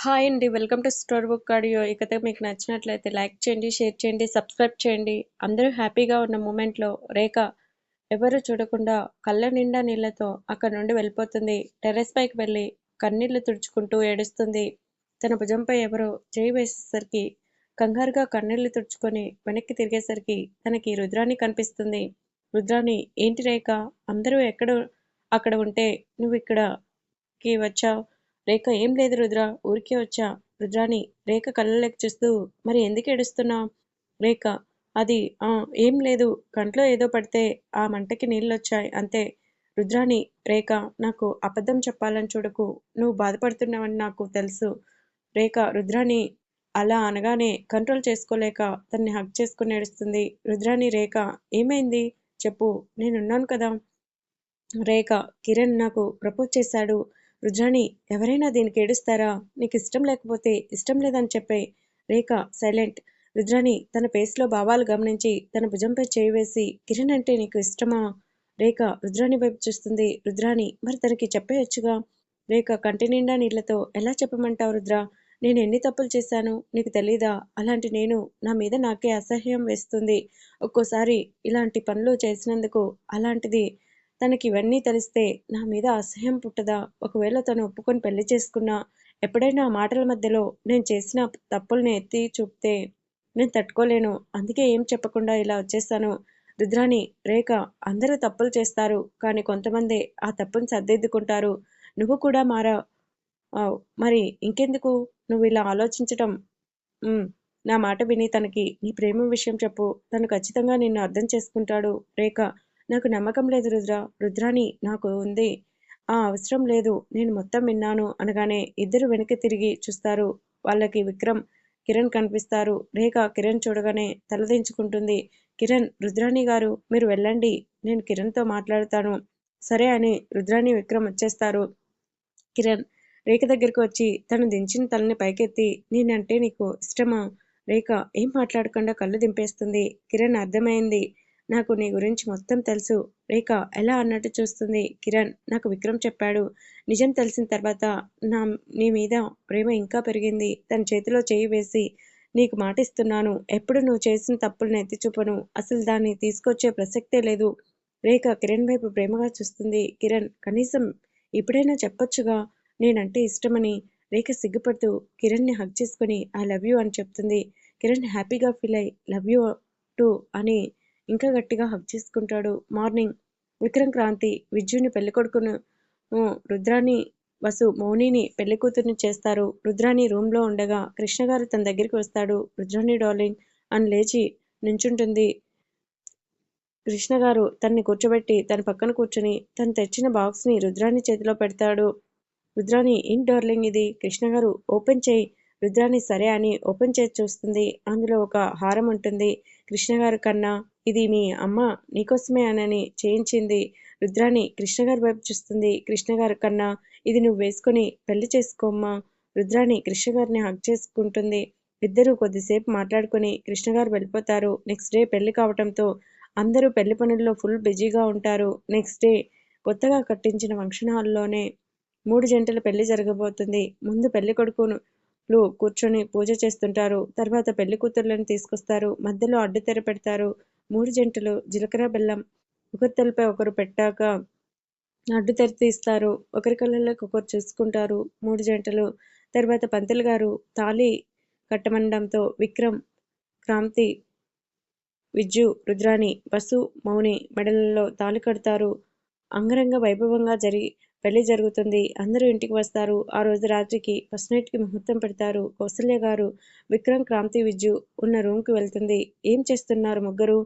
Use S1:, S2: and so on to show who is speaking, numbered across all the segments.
S1: Hi అండి. Welcome to store book audio. ఈ కథ మీకు నచ్చినట్లయితే లైక్ చేయండి, షేర్ చేయండి, సబ్స్క్రైబ్ చేయండి. అందరూ హ్యాపీగా ఉన్న మూమెంట్‌లో రేఖ ఎవరు చూడకుండా కళ్ళ నిండా నీళ్ళతో అక్కడ నుండి వెళ్ళిపోతుంది. టెర్రస్ పైకి వెళ్ళి కన్నీళ్ళు తుడుచుకుంటూ ఏడుస్తుంది. తన భుజంపై ఎవరో చేయి వేసేసరికి కంగారుగా కన్నీళ్ళు తుడుచుకొని వెనక్కి తిరిగేసరికి తనకి రుద్రాణి కనిపిస్తుంది. రుద్రాణి ఏంటి రేఖ అందరూ ఎక్కడ అక్కడ ఉంటే నువ్వు ఇక్కడకి వచ్చావు రేఖ ఏం లేదు రుద్ర ఊరికే వచ్చా. రుద్రాణి రేఖ కళ్ళలోకి చూస్తూ మరి ఎందుకు ఏడుస్తున్నా రేఖ అది ఆ ఏం లేదు కంట్లో ఏదో పడితే ఆ మంటకి నీళ్ళొచ్చాయి అంతే. రుద్రాణి రేఖ నాకు అబద్ధం చెప్పాలని చూడకు. నువ్వు బాధపడుతున్నావని నాకు తెలుసు. రేఖ రుద్రాణి అలా అనగానే కంట్రోల్ చేసుకోలేక తన్ని హక్ చేసుకుని ఏడుస్తుంది. రుద్రాణి రేఖ ఏమైంది? చెప్పు నేనున్నాను కదా! రేఖ కిరణ్ నాకు ప్రపోజ్ చేశాడు. రుద్రాణి ఎవరైనా దీనికి ఏడుస్తారా? నీకు ఇష్టం లేకపోతే ఇష్టం లేదని చెప్పే రేఖ సైలెంట్. రుద్రాణి తన ఫేస్లో భావాలు గమనించి తన భుజంపై చేయి వేసి కిరణ్ అంటే నీకు ఇష్టమా? రేఖ రుద్రాణి వైపు చూస్తుంది. రుద్రాణి మరి తనకి చెప్పేయచ్చుగా రేఖ కంటినిండా నీళ్ళతో ఎలా చెప్పమంటావు రుద్ర? నేను ఎన్ని తప్పులు చేశాను నీకు తెలీదా? అలాంటి నేను నా మీద నాకే అసహ్యం వేస్తుంది. ఒక్కోసారి ఇలాంటి పనులు చేసినందుకు అలాంటిది తనకి ఇవన్నీ తెలిస్తే నా మీద అసహ్యం పుట్టదా? ఒకవేళ తను ఒప్పుకొని పెళ్ళి చేసుకున్నా ఎప్పుడైనా ఆ మాటల మధ్యలో నేను చేసిన తప్పుల్ని ఎత్తి చూపితే నేను తట్టుకోలేను. అందుకే ఏం చెప్పకుండా ఇలా వచ్చేస్తాను రుద్రాణి రేఖ అందరూ తప్పులు చేస్తారు. కానీ కొంతమంది ఆ తప్పుని సర్దిద్దుకుంటారు నువ్వు కూడా మారా మరి ఇంకెందుకు నువ్విలా ఆలోచించటం? నా మాట విని తనకి నీ ప్రేమ విషయం చెప్పు. తను ఖచ్చితంగా నిన్ను అర్థం చేసుకుంటాడు. రేఖ నాకు నమ్మకం లేదు రుద్ర. రుద్రాణి నాకు ఉంది. ఆ అవసరం లేదు. నేను మొత్తం విన్నాను అనగానే ఇద్దరు వెనక్కి తిరిగి చూస్తారు. వాళ్ళకి విక్రమ్, కిరణ్ కనిపిస్తారు. రేఖ కిరణ్ చూడగానే తలదించుకుంటుంది. కిరణ్ రుద్రాణి గారు మీరు వెళ్ళండి. నేను కిరణ్తో మాట్లాడతాను. సరే అని రుద్రాణి, విక్రమ్ వచ్చేస్తారు. కిరణ్ రేఖ దగ్గరకు వచ్చి తను దించిన తలని పైకెత్తి నేనంటే నీకు ఇష్టమా? రేఖ ఏం మాట్లాడకుండా కళ్ళు దింపేస్తుంది. కిరణ్ అర్థమైంది నాకు నీ గురించి మొత్తం తెలుసు. రేఖ ఎలా అన్నట్టు చూస్తుంది. కిరణ్ నాకు విక్రమ్ చెప్పాడు. నిజం తెలిసిన తర్వాత నా నీ మీద ప్రేమ ఇంకా పెరిగింది. తన చేతిలో చేయి వేసి నీకు మాటిస్తున్నాను. ఎప్పుడు నువ్వు చేసిన తప్పులను ఎత్తి చూపను. అసలు దాన్ని తీసుకొచ్చే ప్రసక్తే లేదు. రేఖ కిరణ్ వైపు ప్రేమగా చూస్తుంది. కిరణ్ కనీసం ఇప్పుడైనా చెప్పొచ్చుగా నేనంటే ఇష్టమని. రేఖ సిగ్గుపడుతూ కిరణ్ని హక్ చేసుకుని ఐ లవ్ యూ అని చెప్తుంది. కిరణ్ హ్యాపీగా ఫీలై లవ్ యూ టు అని ఇంకా గట్టిగా హబ్ చేసుకుంటాడు. మార్నింగ్ విక్రమ్, క్రాంతి విజ్జుని పెళ్ళికొడుకును రుద్రాణి, వసు మౌనిని పెళ్ళి కూతుర్ని చేస్తారు. రుద్రాణి రూమ్లో ఉండగా కృష్ణగారు తన దగ్గరికి వస్తాడు. రుద్రాణి డార్లింగ్ అని లేచి నించుంటుంది కృష్ణగారు తన్ని కూర్చోబెట్టి తన పక్కన కూర్చుని తను తెచ్చిన బాక్స్ని రుద్రాణి చేతిలో పెడతాడు. రుద్రాణి ఇన్ డార్లింగ్ ఇది? కృష్ణగారు ఓపెన్ చేయి రుద్రాణి సరే అని ఓపెన్ చేసి చూస్తుంది. అందులో ఒక హారం ఉంటుంది. కృష్ణగారు కన్నా ఇది మీ అమ్మ నీకోసమేనని చేయించింది. రుద్రాణి కృష్ణగారి వైపు చూస్తుంది. కృష్ణగారు కన్నా ఇది నువ్వు వేసుకొని పెళ్ళి చేసుకోమ్మా. రుద్రాణి కృష్ణగారిని హక్ చేసుకుంటుంది. ఇద్దరూ కొద్దిసేపు మాట్లాడుకుని కృష్ణగారు వెళ్ళిపోతారు. నెక్స్ట్ డే పెళ్ళి కావటంతో అందరూ పెళ్ళి పనుల్లో ఫుల్ బిజీగా ఉంటారు. నెక్స్ట్ డే కొత్తగా కట్టించిన ఫంక్షన్ హాల్లోనే మూడు జంటల పెళ్ళి జరగబోతుంది. ముందు పెళ్ళి కొడుకులు కూర్చొని పూజ చేస్తుంటారు. తర్వాత పెళ్ళి కూతుర్లను తీసుకొస్తారు. మధ్యలో అడ్డు తెర పెడతారు. మూడు జంటలు జీలకర్ర బెల్లం ఒకరితలపై ఒకరు పెట్టాక అడ్డు తీస్తారు. ఒకరి కళ్ళలోకి ఒకరు చూసుకుంటారు మూడు జంటలు. తర్వాత పంతులు గారు తాళి కట్టమండంతో విక్రమ్, క్రాంతి, విజ్జు, రుద్రాణి, వసు, మౌని మెడలలో తాళి కడతారు. అంగరంగ వైభవంగా జరిగి పెళ్ళి జరుగుతుంది. అందరూ ఇంటికి వస్తారు. ఆ రోజు రాత్రికి ఫస్ట్ నైట్ ముహూర్తం పెడతారు. కౌసల్య గారు విక్రమ్, క్రాంతి, విజ్జు ఉన్న రూమ్కి వెళ్తుంది. ఏం చేస్తున్నారు ముగ్గురు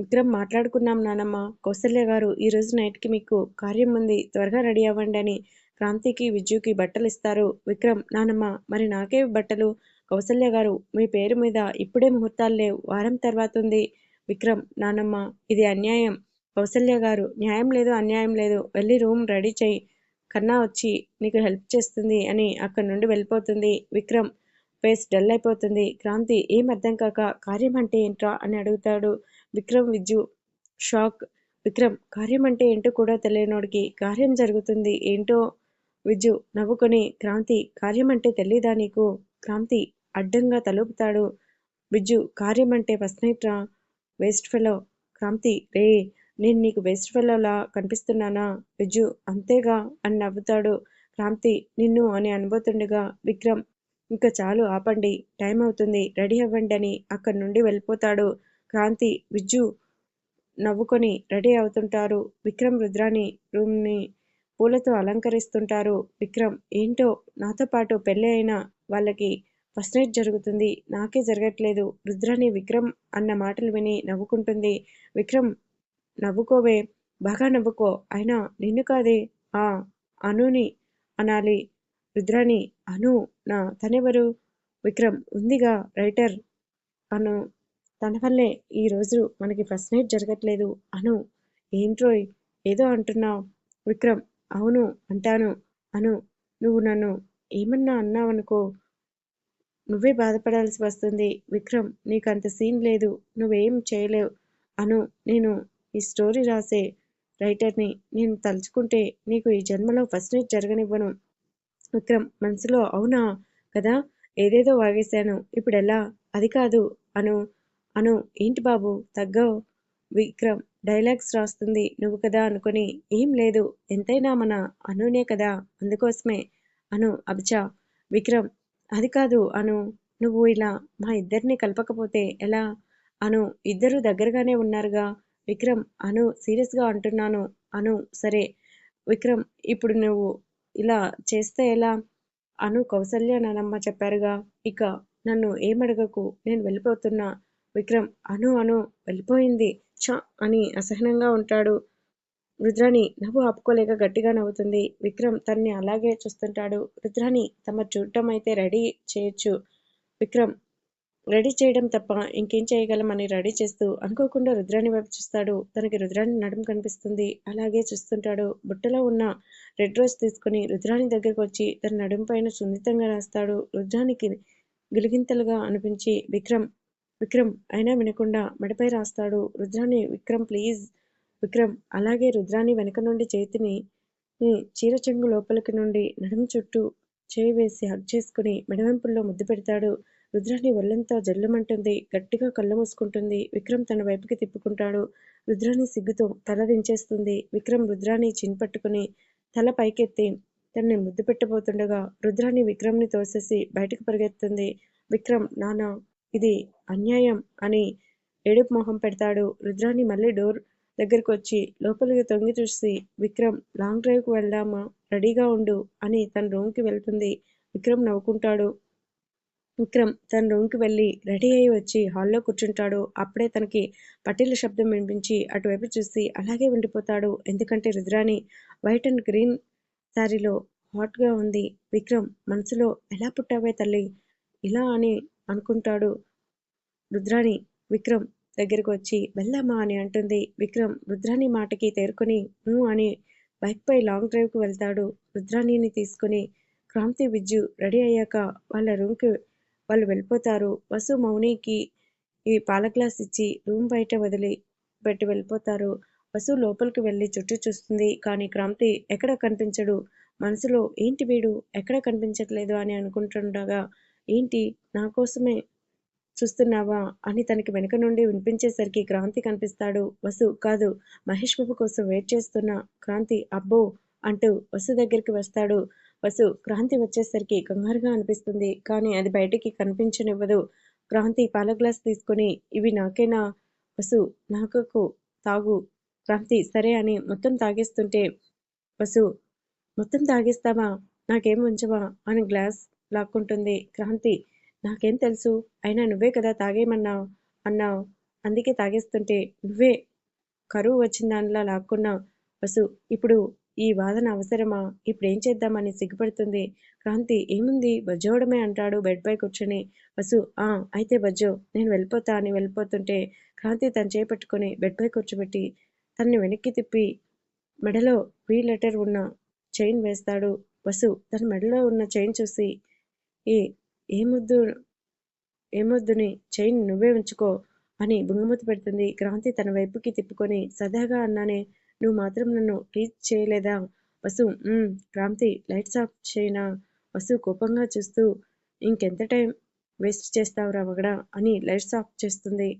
S1: విక్రమ్ మాట్లాడుకున్నాం నానమ్మ కౌసల్య గారు ఈరోజు నైట్కి మీకు కార్యం ఉంది. త్వరగా రెడీ అవ్వండి అని క్రాంతికి, విజ్జుకి బట్టలు ఇస్తారు. విక్రమ్ నానమ్మ మరి నాకే బట్టలు? కౌసల్య గారు మీ పేరు మీద ఇప్పుడే ముహూర్తాలు లేవు. వారం తర్వాత ఉంది విక్రమ్ నానమ్మ ఇది అన్యాయం. కౌసల్య గారు న్యాయం లేదు అన్యాయం లేదు. వెళ్ళి రూమ్ రెడీ చేయి కన్నా వచ్చి నీకు హెల్ప్ చేస్తుంది అని అక్కడి నుండి వెళ్ళిపోతుంది. విక్రమ్ ఫేస్ డల్ అయిపోతుంది. క్రాంతి ఏం అర్థం కాక కార్యం అంటే ఏంట్రా అని అడుగుతాడు. విక్రమ్, విజ్జు షాక్. విక్రమ్ కార్యం అంటే ఏంటో కూడా తెలియనోడికి కార్యం జరుగుతుంది ఏంటో విజ్జు నవ్వుకొని క్రాంతి కార్యం అంటే తెలీదా నీకు? క్రాంతి అడ్డంగా తలుపుతాడు. విజ్జు కార్యమంటే ఫస్ట్ నైట్ రా వేస్ట్ ఫెలో. క్రాంతి రే నేను నీకు వేస్ట్ ఫెలోలా కనిపిస్తున్నానా? విజ్జు అంతేగా అని నవ్వుతాడు. క్రాంతి నిన్ను అని అనుబోతుండగా విక్రమ్ ఇంకా చాలు ఆపండి టైం అవుతుంది రెడీ అవ్వండి అని అక్కడి నుండి వెళ్ళిపోతాడు. క్రాంతి విజ్జు నవ్వుకొని రెడీ అవుతుంటారు. విక్రమ్ రుద్రాని రూమ్ని పూలతో అలంకరిస్తుంటారు. విక్రమ్ ఏంటో నాతో పాటు పెళ్ళి అయిన వాళ్ళకి ఫస్ట్ నైట్ జరుగుతుంది. నాకే జరగట్లేదు. రుద్రాని విక్రమ్ అన్న మాటలు విని నవ్వుకుంటుంది. విక్రమ్ నవ్వుకోవే. బాగా నవ్వుకో. అయినా నిన్ను కాదే. ఆ అనుని అనాలి. రుద్రాని అను నా తనెవరు? విక్రమ్ ఉందిగా రైటర్ అను తన వల్లే ఈరోజు మనకి ఫస్ట్ నైట్ జరగట్లేదు. అను ఏంట్రోయ్? ఏదో అంటున్నావు. విక్రమ్ అవును అంటాను. అను నువ్వు నన్ను ఏమన్నా అన్నావనుకో నువ్వే బాధపడాల్సి వస్తుంది. విక్రమ్ నీకు అంత సీన్ లేదు. నువ్వేం చేయలేవు. అను నేను ఈ స్టోరీ రాసే రైటర్ని నేను తలుచుకుంటే నీకు ఈ జన్మలో ఫస్ట్ నైట్ జరగనివ్వను. విక్రమ్ మనసులో అవునా? కదా ఏదేదో వాగేశాను. ఇప్పుడు ఎలా అది కాదు. అను అను ఏంటి బాబు? తగ్గవు. విక్రమ్ డైలాగ్స్ రాస్తుంది. నువ్వు కదా అనుకొని ఏం లేదు. ఎంతైనా మన అనునే కదా. అందుకోసమే అను అభిచా విక్రమ్ అది కాదు అను. నువ్వు ఇలా మా ఇద్దరిని కలపకపోతే ఎలా? అను ఇద్దరు దగ్గరగానే ఉన్నారుగా. విక్రమ్ అను సీరియస్గా అంటున్నాను. అను సరే. విక్రమ్ ఇప్పుడు నువ్వు ఇలా చేస్తే ఎలా? అను కౌసల్య నానమ్మ చెప్పారుగా. ఇక నన్ను ఏమడగకు? నేను వెళ్ళిపోతున్నా. విక్రమ్ అను అను వెళ్ళిపోయింది. చ అని అసహనంగా ఉంటాడు రుద్రాని నవ్వు ఆపుకోలేక గట్టిగా నవ్వుతుంది. విక్రమ్ తన్ని అలాగే చూస్తుంటాడు. రుద్రాని తమ చూడటం అయితే రెడీ చేయొచ్చు. విక్రమ్ రెడీ చేయడం తప్ప ఇంకేం చేయగలమని రెడీ చేస్తూ అనుకోకుండా రుద్రాని వైపు చూస్తాడు. తనకి రుద్రాని నడుము కనిపిస్తుంది. అలాగే చూస్తుంటాడు. బుట్టలో ఉన్న రెడ్ రోజ్ తీసుకుని రుద్రాని దగ్గరకు వచ్చి తన నడుము పైన సున్నితంగా రాస్తాడు. రుద్రానికి గిలిగింతలుగా అనిపించి విక్రమ్ విక్రమ్ అయినా వినకుండా మెడపై రాస్తాడు రుద్రాని. విక్రమ్ ప్లీజ్. విక్రమ్ అలాగే రుద్రాని వెనక నుండి చేతిని చీర చెంగు లోపలికి నుండి నడుము చుట్టూ చేయి వేసి హగ్ చేసుకుని మెడవెంపుల్లో ముద్దు పెడతాడు. రుద్రాని ఒళ్ళంతా జల్లుమంటుంది గట్టిగా కళ్ళు మూసుకుంటుంది. విక్రమ్ తన వైపుకి తిప్పుకుంటాడు. రుద్రాని సిగ్గుతో తల దించేస్తుంది. విక్రమ్ రుద్రాని చిన్ పట్టుకుని తల పైకెత్తి తనని ముద్దు పెట్టబోతుండగా రుద్రాని విక్రమ్ని తోసేసి బయటకు పరిగెత్తుంది. విక్రమ్ నానా ఇది అన్యాయం అని ఏడుపు మొహం పెడతాడు. రుద్రాని మళ్ళీ డోర్ దగ్గరకు వచ్చి లోపలికి తొంగి చూసి విక్రమ్ లాంగ్ డ్రైవ్కి వెళ్దామా? రెడీగా ఉండు అని తన రూమ్కి వెళ్తుంది. విక్రమ్ నవ్వుకుంటాడు. విక్రమ్ తన రూమ్కి వెళ్ళి రెడీ అయి వచ్చి హాల్లో కూర్చుంటాడు. అప్పుడే తనకి పట్టీల శబ్దం వినిపించి అటువైపు చూసి అలాగే ఉండిపోతాడు. ఎందుకంటే రుద్రాని వైట్ అండ్ గ్రీన్ శారీలో హాట్గా ఉంది. విక్రమ్ మనసులో ఎలా పుట్టావే తల్లి? ఇలా అని అనుకుంటాడు. రుద్రాణి విక్రమ్ దగ్గరకు వచ్చి వెళ్దామా అని అంటుంది. విక్రమ్ రుద్రాణి మాటకి తేరుకొని అని బైక్పై లాంగ్ డ్రైవ్కి వెళ్తాడు. రుద్రాణిని తీసుకుని క్రాంతి విజ్జు రెడీ అయ్యాక వాళ్ళ రూమ్కి వాళ్ళు వెళ్ళిపోతారు. వసు మౌనికి ఈ పాల గ్లాస్ ఇచ్చి రూమ్ బయట వదిలి పెట్టి వెళ్ళిపోతారు. వసు లోపలికి వెళ్ళి చుట్టూ చూస్తుంది. కానీ క్రాంతి ఎక్కడ కనిపించడు? మనసులో ఏంటి వీడు? ఎక్కడ కనిపించట్లేదు? అని అనుకుంటుండగా ఏంటి నా కోసమే చూస్తున్నావా అని తనకి వెనుక నుండి వినిపించేసరికి క్రాంతి కనిపిస్తాడు. వసు కాదు మహేష్ బాబు కోసం వెయిట్ చేస్తున్న క్రాంతి అబ్బో అంటూ వసు దగ్గరికి వస్తాడు. వసు క్రాంతి వచ్చేసరికి కంగారుగా అనిపిస్తుంది కానీ అది బయటికి కనిపించనివ్వదు. క్రాంతి పాల గ్లాస్ తీసుకుని ఇవి నాకేనా? వసు నాకు తాగు. క్రాంతి సరే అని మొత్తం తాగేస్తుంటే వసు మొత్తం తాగేస్తావా? నాకేం ఉంచవా? అని గ్లాస్ లాక్కుంటుంది. క్రాంతి నాకేం తెలుసు? అయినా నువ్వే కదా తాగేయమన్నావు? అన్నావు. అందుకే తాగేస్తుంటే నువ్వే కరువు వచ్చిన దానిలా లాక్కున్నావు. వసు ఇప్పుడు ఈ వాదన అవసరమా? ఇప్పుడేం చేద్దామని సిగ్గుపడుతుంది? క్రాంతి ఏముంది? బజ్జోవడమే అంటాడు బెడ్పై కూర్చొని. వసు ఆ అయితే బజ్జో నేను వెళ్ళిపోతా అని వెళ్ళిపోతుంటే క్రాంతి తను చేపట్టుకొని బెడ్పై కూర్చోబెట్టి తనని వెనక్కి తిప్పి మెడలో వీ లెటర్ ఉన్న చైన్ వేస్తాడు. వసు తన మెడలో ఉన్న చైన్ చూసి ఏ ఏమొద్దు ఏమొద్దుని చైన్ నువ్వే ఉంచుకో అని బుంగమూతి పెడుతుంది. క్రాంతి తన వైపుకి తిప్పుకొని సదాగా అన్నానే నువ్వు మాత్రం నన్ను టీచ్ చేయలేదా? వసు క్రాంతి లైట్స్ ఆఫ్ చేయనా? వసు కోపంగా చూస్తూ ఇంకెంత టైం వేస్ట్ చేస్తావురా మగడా అని లైట్స్ ఆఫ్ చేస్తుంది.